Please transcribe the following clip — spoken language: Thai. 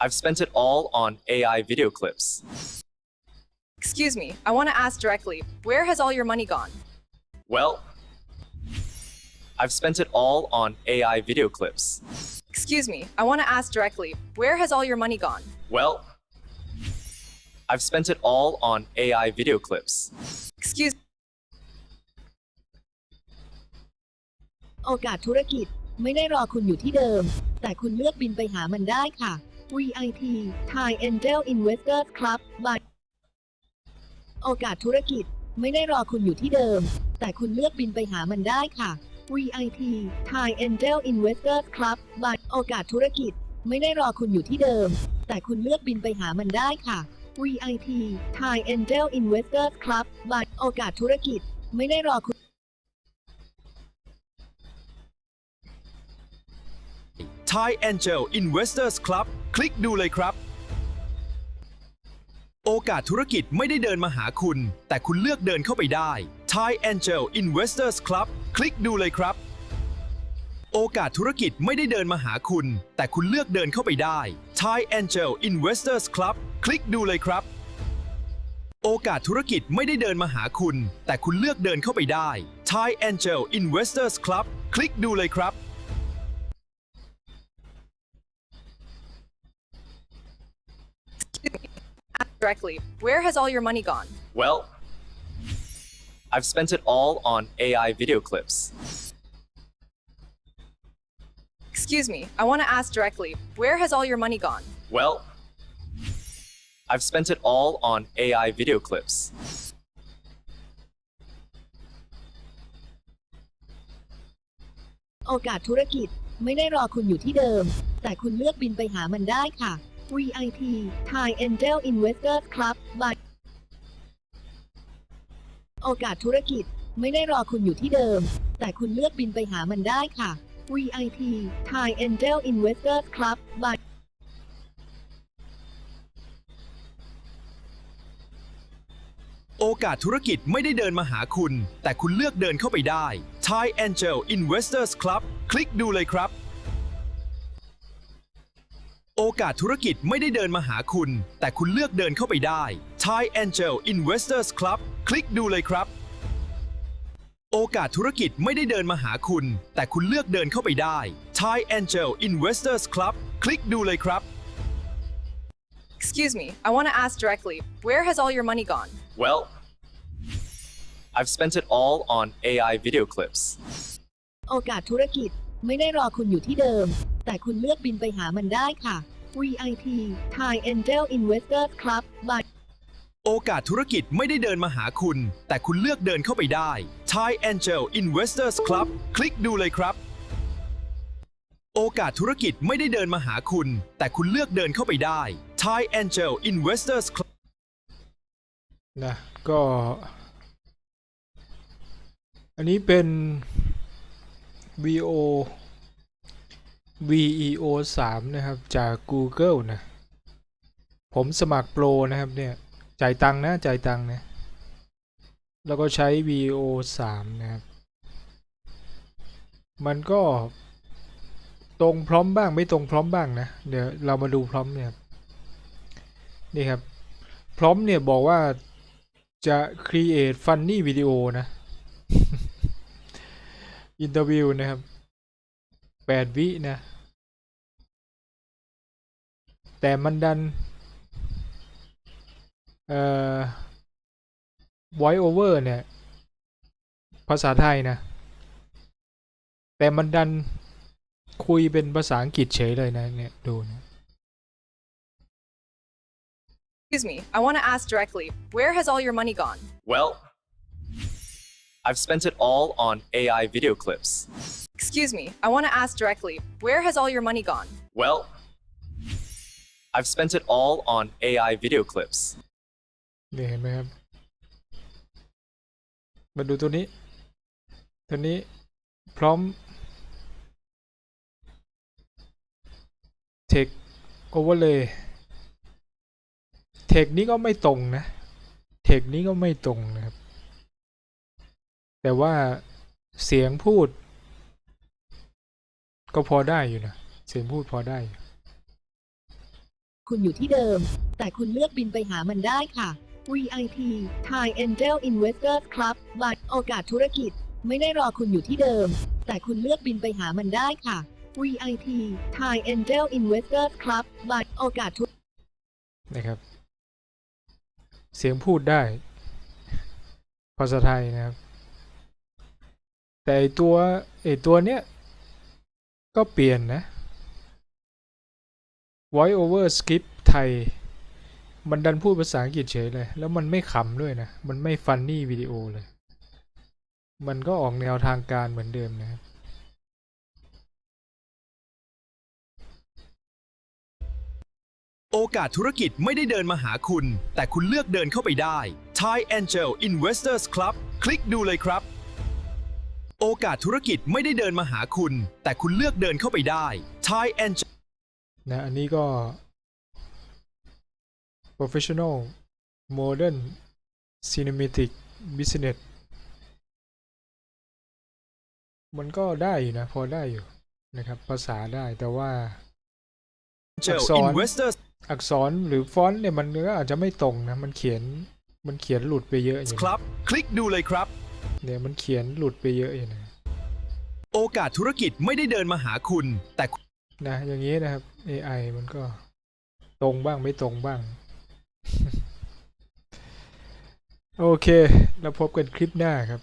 I've spent it all on AI video clips. Excuse me, I want to ask directly where has all your money gone? Well, I've spent it all on AI video clips. Excuse me, I want to ask directly where has all your money gone? Well, I've spent it all on AI video clips. Excuse โอกาสธุรกิจไม่ได้รอคุณอยู่ที่เดิม แต่คุณเลือกบินไปหามันได้ค่ะ VIP Thai Angel Investors Club by โอกาสธุรกิจไม่ได้รอคุณอยู่ที่เดิม แต่คุณเลือกบินไปหามันได้ค่ะ VIP Thai Angel Investors Club by โอกาสธุรกิจไม่ได้รอคุณอยู่ที่เดิม แต่คุณเลือกบินไปหามันได้ค่ะ VIP Thai Angel Investors Club by โอกาสธุรกิจไม่ได้รอคุณ Thai Angel Investors Club คลิกดูเลยครับ โอกาสธุรกิจไม่ได้เดินมาหาคุณ แต่คุณเลือกเดินเข้าไปได้ Thai Angel Investors Club คลิกดูเลยครับ โอกาสธุรกิจไม่ได้เดินมาหาคุณ แต่คุณเลือกเดินเข้าไปได้ Thai Angel Investors Club คลิกดูเลยครับโอกาสธุรกิจไม่ได้เดินมาหาคุณ แต่คุณเลือกเดินเข้าไปได้ Thai Angel Investors Club คลิกดูเลยครับ ask directly where has all your money gone? Well, I've spent it all on AI video clips. Excuse me, I want to ask directly where has all your money gone? Well, I've spent it all on AI video clips. โอกาสธุรกิจไม่ได้รอคุณอยู่ที่เดิม แต่คุณเลือกบินไปหามันได้ค่ะ VIP Thai Angel Investors Club by โอกาสธุรกิจไม่ได้รอคุณอยู่ที่เดิม แต่คุณเลือกบินไปหามันได้ค่ะ VIP Thai Angel Investors Club by โอกาสธุรกิจไม่ได้เดินมาหาคุณ แต่คุณเลือกเดินเข้าไปได้ Thai Angel Investors Club คลิกดูเลยครับ โอกาสธุรกิจไม่ได้เดินมาหาคุณ แต่คุณเลือกเดินเข้าไปได้ Thai Angel Investors Club คลิกดูเลยครับ โอกาสธุรกิจไม่ได้เดินมาหาคุณ แต่คุณเลือกเดินเข้าไปได้ Thai Angel Investors Club คลิกดูเลยครับ Excuse me, I want to ask directly where has all your money gone? Well, I've spent it all on AI video clips. โอกาสธุรกิจไม่ได้รอคุณอยู่ที่เดิม แต่คุณเลือกบินไปหามันได้ค่ะ VIP Thai Angel Investors Club by โอกาสธุรกิจไม่ได้เดินมาหาคุณ แต่คุณเลือกเดินเข้าไปได้ Thai Angel Investors Club คลิกดูเลยครับ โอกาสธุรกิจไม่ได้เดินมาหาคุณ แต่คุณเลือกเดินเข้าไปได้ Thai Angel Investors Club นะก็ อันนี้เป็น VO VEO 3 นะครับ จาก Google นะ ผมสมัครโปรนะครับเนี่ย จ่ายตังนะ จ่ายตังนะ แล้วก็ใช้ VEO 3 นะครับ มันก็ตรงพร้อมบ้างไม่ตรงพร้อมบ้างนะ เดี๋ยวเรามาดูพร้อมเนี่ยนี่ครับ พร้อมเนี่ยบอกว่าจะ create funny video นะอินเตอร์วิวนะครับ 8วินะ แต่มันดัน เอ่อ voice over เนี่ย ภาษาไทยนะ แต่มันดันคุยเป็นภาษาอังกฤษเฉยเลยนะเนี่ยดูนะ Excuse me, I want to ask directly where has all your money gone? Well, I've spent it all on AI video clips. Excuse me, I want to ask directly where has all your money gone? Well, I've spent it all on AI video clips. เนี่ยเห็นไหมครับ มาดูตัวนี้ ตัวนี้พร้อม Text Overlay เทคนี้ก็ไม่ตรงนะ เทคนี้ก็ไม่ตรงนะครับ แต่ว่าเสียงพูด ก็พอได้อยู่นะ เสียงพูดพอได้อยู่คุณอยู่ที่เดิม แต่คุณเลือกบินไปหามันได้ค่ะ VIP Thai Angel Investors Club บัตรโอกาสธุรกิจ ไม่ได้รอคุณอยู่ที่เดิม แต่คุณเลือกบินไปหามันได้ค่ะ VIP Thai Angel Investors Club บัตรโอกาสธุรนะครับ เสียงพูดได้ ภาษาไทยนะครับ แต่ไอตัวไอตัวเนี้ย ก็เปลี่ยนนะ voice over script ไทย มันดันพูดภาษาอังกฤษเฉยเลย แล้วมันไม่ขำด้วยนะ มันไม่ฟันนี่วิดีโอเลย มันก็ออกแนวทางการเหมือนเดิมนะครับโอกาสธุรกิจไม่ได้เดินมาหาคุณ แต่คุณเลือกเดินเข้าไปได้ Thai Angel Investors Club คลิกดูเลยครับ โอกาสธุรกิจไม่ได้เดินมาหาคุณ แต่คุณเลือกเดินเข้าไปได้ Thai Angel นะอันนี้ก็ professional modern cinematic business มันก็ได้อยู่นะ พอได้อยู่นะครับ ภาษาได้แต่ว่า อักษร Investors อักษรหรือฟอนต์เนี่ยมันก็อาจจะไม่ตรงนะ มันเขียนมันเขียนหลุดไปเยอะอยู่นะ Club คลิกดูเลยครับ เนี่ยมันเขียนหลุดไปเยอะอยู่นะโอกาสธุรกิจไม่ได้เดินมาหาคุณ แต่นะอย่างนี้นะครับ AI มันก็ตรงบ้างไม่ตรงบ้าง โอเคแล้วพบกันคลิปหน้าครับ